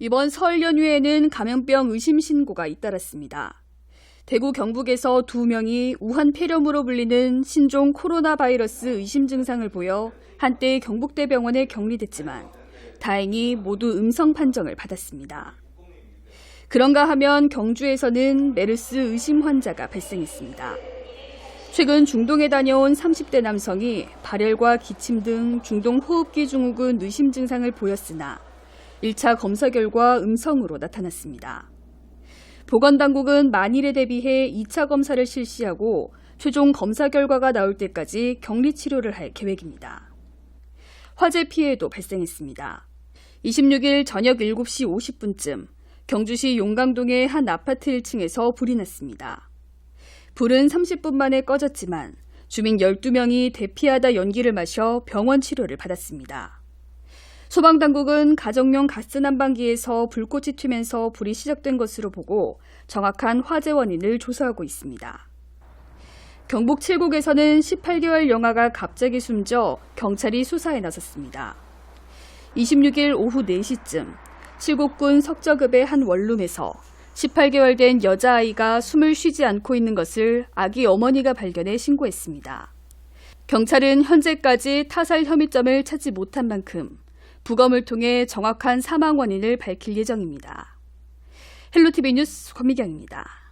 이번 설 연휴에는 감염병 의심 신고가 잇따랐습니다. 대구 경북에서 두 명이 우한 폐렴으로 불리는 신종 코로나 바이러스 의심 증상을 보여 한때 경북대병원에 격리됐지만 다행히 모두 음성 판정을 받았습니다. 그런가 하면 경주에서는 메르스 의심 환자가 발생했습니다. 최근 중동에 다녀온 30대 남성이 발열과 기침 등 중동 호흡기 증후군 의심 증상을 보였으나 1차 검사 결과 음성으로 나타났습니다. 보건당국은 만일에 대비해 2차 검사를 실시하고 최종 검사 결과가 나올 때까지 격리 치료를 할 계획입니다. 화재 피해도 발생했습니다. 26일 저녁 7시 50분쯤 경주시 용강동의 한 아파트 1층에서 불이 났습니다. 불은 30분 만에 꺼졌지만 주민 12명이 대피하다 연기를 마셔 병원 치료를 받았습니다. 소방당국은 가정용 가스 난방기에서 불꽃이 튀면서 불이 시작된 것으로 보고 정확한 화재 원인을 조사하고 있습니다. 경북 칠곡에서는 18개월 영아가 갑자기 숨져 경찰이 수사에 나섰습니다. 26일 오후 4시쯤 칠곡군 석저급의 한 원룸에서 18개월 된 여자아이가 숨을 쉬지 않고 있는 것을 아기 어머니가 발견해 신고했습니다. 경찰은 현재까지 타살 혐의점을 찾지 못한 만큼 부검을 통해 정확한 사망 원인을 밝힐 예정입니다. 헬로티비 뉴스 권미경입니다.